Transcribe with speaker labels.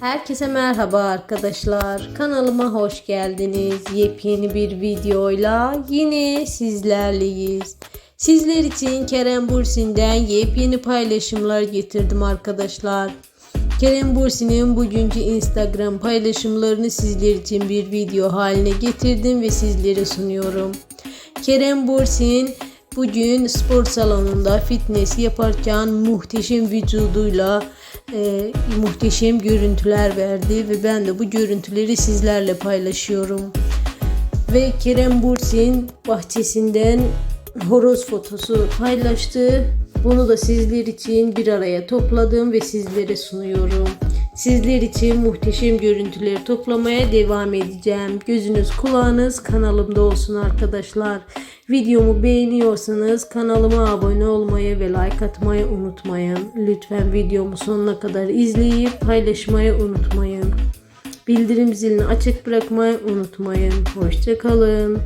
Speaker 1: Herkese merhaba arkadaşlar. Kanalıma hoş geldiniz. Yepyeni bir videoyla yine sizlerleyiz. Sizler için Kerem Bursin'den yepyeni paylaşımlar getirdim arkadaşlar. Kerem Bursin'in bugünkü Instagram paylaşımlarını sizler için bir video haline getirdim ve sizlere sunuyorum. Kerem Bursin bugün spor salonunda fitness yaparken muhteşem vücuduyla e, muhteşem görüntüler verdi ve ben de bu görüntüleri sizlerle paylaşıyorum. Ve Kerem Bursin bahçesinden horoz fotosu paylaştı. Bunu da sizler için bir araya topladım ve sizlere sunuyorum. Sizler için muhteşem görüntüleri toplamaya devam edeceğim. Gözünüz kulağınız kanalımda olsun arkadaşlar. Videomu beğeniyorsanız kanalıma abone olmayı ve like atmayı unutmayın. Lütfen videomu sonuna kadar izleyip paylaşmayı unutmayın. Bildirim zilini açık bırakmayı unutmayın. Hoşçakalın.